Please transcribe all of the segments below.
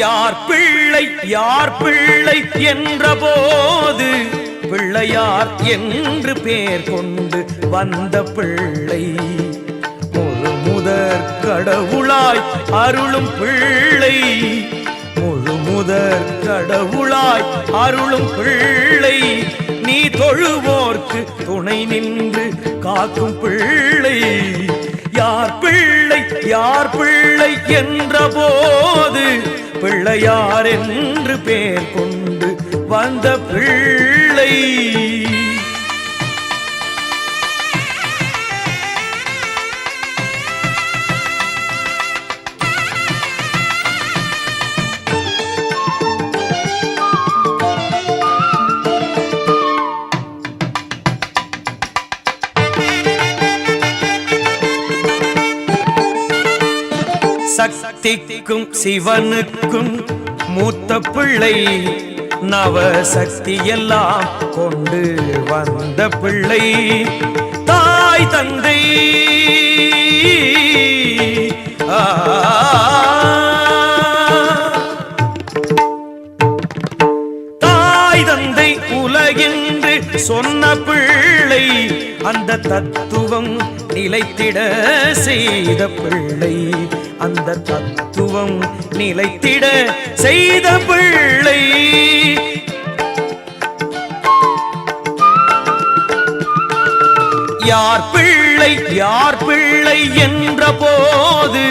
யார் பிள்ளை யார் பிள்ளை என்ற போது பிள்ளையார் என்று பேர் கொண்டு வந்த பிள்ளை. முழு முதற் கடவுளாய் அருளும் பிள்ளை. முழு முதற் கடவுளாய் அருளும் பிள்ளை. நீ தொழுவோர்க்கு துணை நின்று காக்கும் பிள்ளை. யார் பிள்ளை யார் பிள்ளை என்ற போது பிள்ளையார் என்று பேர் கொண்டு வந்த பிள்ளை சக்திக்கும் சிவனுக்கும் மூத்த பிள்ளை நவ சக்தி கொண்டு வந்த பிள்ளை. தாய் தந்தை தாய் தந்தை உலகின்று சொன்ன பிள்ளை அந்த தத்துவம் நிலைத்திட செய்த பிள்ளை. அந்த தத்துவம் நிலைத்திட செய்த பிள்ளை. யார் பிள்ளை யார் பிள்ளை என்ற போது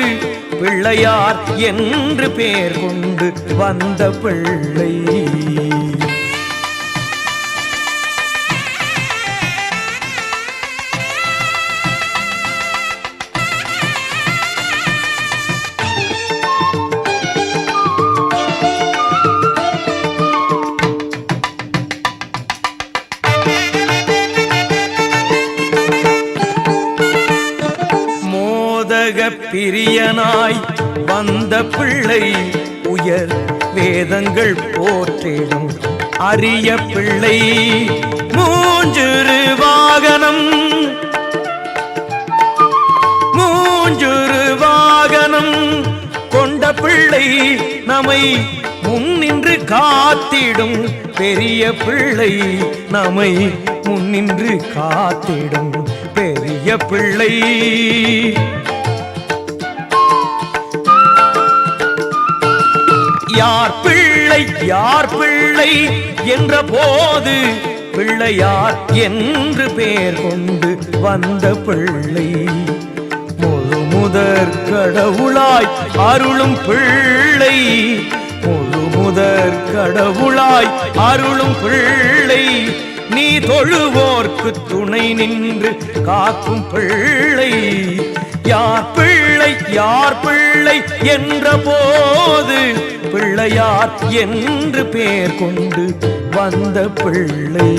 பிள்ளையார் என்று பேர் கொண்டு வந்த பிள்ளை. பிரியனாய் வந்த பிள்ளை உயர் வேதங்கள் போற்றிடும். அரிய பிள்ளை மூஞ்சுரு வாகனம். மூஞ்சுரு வாகனம். கொண்ட பிள்ளை நம்மை முன்னின்று காத்திடும். பெரிய பிள்ளை நம்மை முன்னின்று காத்திடும். பெரிய பிள்ளை பிள்ளை என்ற போது பிள்ளையார் என்று பேர் கொண்டு வந்த பிள்ளை. முழு முதற் கடவுளாய் அருளும் பிள்ளை. முழு முதற் கடவுளாய் அருளும் பிள்ளை. நீ தொழுவோர்க்கு துணை நின்று காக்கும் பிள்ளை. பிள்ளை என்ற போது பிள்ளையார் என்று பேர் கொண்டு வந்த பிள்ளை.